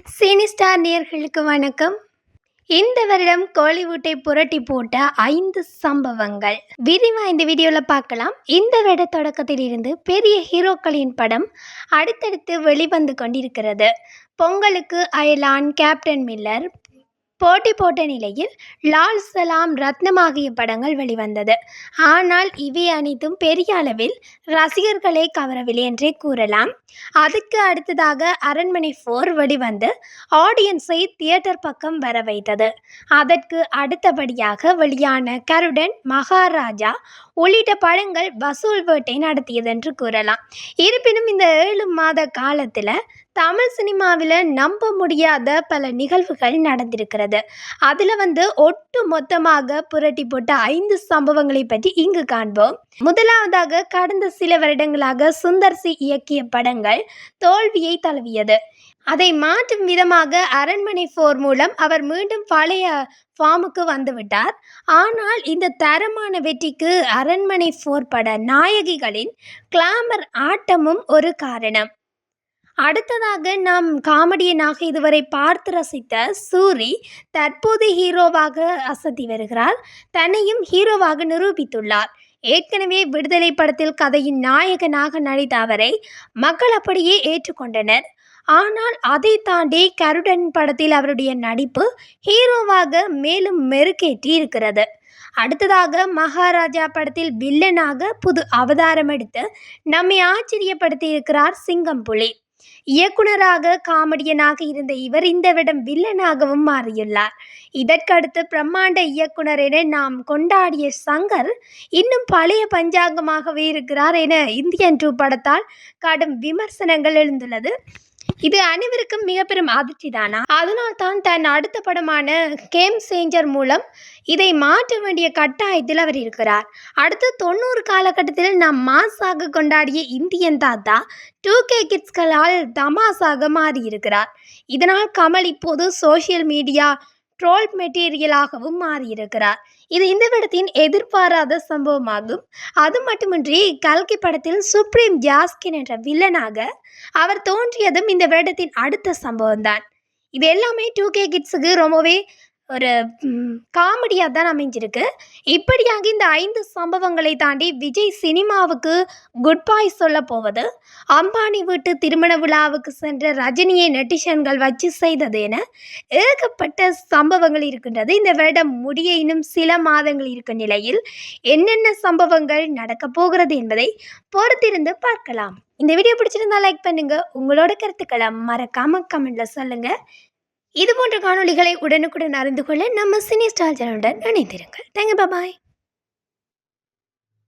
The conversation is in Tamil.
சீனி ஸ்டார் நேர்களுக்கு வணக்கம். இந்த வருடம் கோலிவுட்டை புரட்டி போட்ட ஐந்து சம்பவங்கள். விரிவாக இந்த வீடியோவில் பார்க்கலாம். இந்த வருட தொடக்கத்தில் இருந்து பெரிய ஹீரோக்களின் படம் அடுத்தடுத்து வெளிவந்து கொண்டிருக்கிறது. பொங்கலுக்கு அயலான் கேப்டன் மில்லர் போட்டி போட்ட நிலையில் லால் சலாம் ரத்னம் ஆகிய படங்கள் வெளிவந்தது. ஆனால் இவை அனைத்தும் பெரிய அளவில் ரசிகர்களை கவரவில்லை என்றே கூறலாம். அதுக்கு அடுத்ததாக அரண்மனை ஃபோர் வெளிவந்து ஆடியன்ஸை தியேட்டர் பக்கம் வர வைத்தது. அதற்கு அடுத்தபடியாக வெளியான கருடன் மகாராஜா உள்ளிட்ட படங்கள் வசூல் வேட்டை நடத்தியது என்று கூறலாம். இருப்பினும் இந்த ஏழு மாத காலத்தில் தமிழ் சினிமாவில் நம்ப முடியாத பல நிகழ்வுகள் நடந்திருக்கிறது. அதில் வந்து ஒட்டு மொத்தமாக புரட்டி போட்ட ஐந்து சம்பவங்களை பற்றி இங்கு காண்போம். முதலாவதாக கடந்த சில வருடங்களாக சுந்தர் சி இயக்கிய படங்கள் தோல்வியை தழுவியது. அதை மாற்றும் விதமாக அரண்மனை ஃபோர் மூலம் அவர் மீண்டும் பழைய ஃபார்முக்கு வந்துவிட்டார் ஆனால் இந்த தரமான வெற்றிக்கு அரண்மனை ஃபோர் பட நாயகிகளின் கிளாமர் ஆட்டமும் ஒரு காரணம். அடுத்ததாக நாம் காமெடியனாக இதுவரை பார்த்து ரசித்த சூரி தற்போது ஹீரோவாக அசத்தி வருகிறார். தன்னையும் ஹீரோவாக நிரூபித்துள்ளார். ஏற்கனவே விடுதலை படத்தில் கதையின் நாயகனாக நடித்த அவரை மக்கள் அப்படியே ஏற்றுக்கொண்டனர். ஆனால் அதை தாண்டி கருடன் படத்தில் அவருடைய நடிப்பு ஹீரோவாக மேலும் மெருகேற்றி இருக்கிறது. அடுத்ததாக மகாராஜா படத்தில் வில்லனாக புது அவதாரம் எடுத்து நம்மை ஆச்சரியப்படுத்தி இருக்கிறார் சிங்கம் புலி இயக்குனராக காமெடியனாக இருந்த இவர் இந்த விடம் வில்லனாகவும் மாறியுள்ளார். இதற்கடுத்து பிரம்மாண்ட இயக்குனர் என நாம் கொண்டாடிய சங்கர் இன்னும் பழைய பஞ்சாங்கமாகவே இருக்கிறார் என இந்தியன் டூ படத்தால் கடும் விமர்சனங்கள் எழுந்துள்ளது. இது அனைவருக்கும் மிக பெரும் அதிர்ச்சி தானா? அதனால் தான் தன் அடுத்த படமான கேம் சேஞ்சர் மூலம் இதை மாற்ற வேண்டிய கட்டாயத்தில் அவர் இருக்கிறார். அடுத்து தொண்ணூறு காலகட்டத்தில் நாம் மாசாக கொண்டாடிய இந்தியன் தாத்தா டூ கே கிட்ஸ்களால் தமாசாக மாறியிருக்கிறார். இதனால் கமல் இப்போது சோஷியல் மீடியா ட்ரோல் மெட்டீரியலாகவும் மாறியிருக்கிறார். இது இந்த படத்தின் எதிர்பாராத சம்பவமாகும். அது மட்டுமின்றி கல்கி படத்தில் சுப்ரீம் ஜாஸ்கின் என்ற வில்லனாக அவர் தோன்றியதும் இந்த வருடத்தின் அடுத்த சம்பவம் தான் இது எல்லாமே டூ கே கிட்ஸுக்கு ரொம்பவே ஒரு காமெடியாக தான் அமைஞ்சிருக்கு. இப்படியாக இந்த ஐந்து சம்பவங்களை தாண்டி விஜய் சினிமாவுக்கு குட் பாய் சொல்ல போவது. அம்பானி வீட்டு திருமண விழாவுக்கு சென்ற ரஜினியை நெட்டிஷன்கள் வச்சு செய்தது என ஏகப்பட்ட சம்பவங்கள் இருக்கின்றது. இந்த வருடம் முடிய இன்னும் சில மாதங்கள் இருக்கும் நிலையில் என்னென்ன சம்பவங்கள் நடக்கப் போகிறது என்பதை பொறுத்திருந்து பார்க்கலாம். இந்த வீடியோ பிடிச்சிருந்தா லைக் பண்ணுங்கள் உங்களோட கருத்துக்களை மறக்காமல் கமெண்ட்ல சொல்லுங்கள் இது போன்ற காணொளிகளை உடனுக்குடன் அறிந்து கொள்ள நம்ம சினி ஸ்டார் சேனலுடன் இணைந்திருங்கள். Thank you bye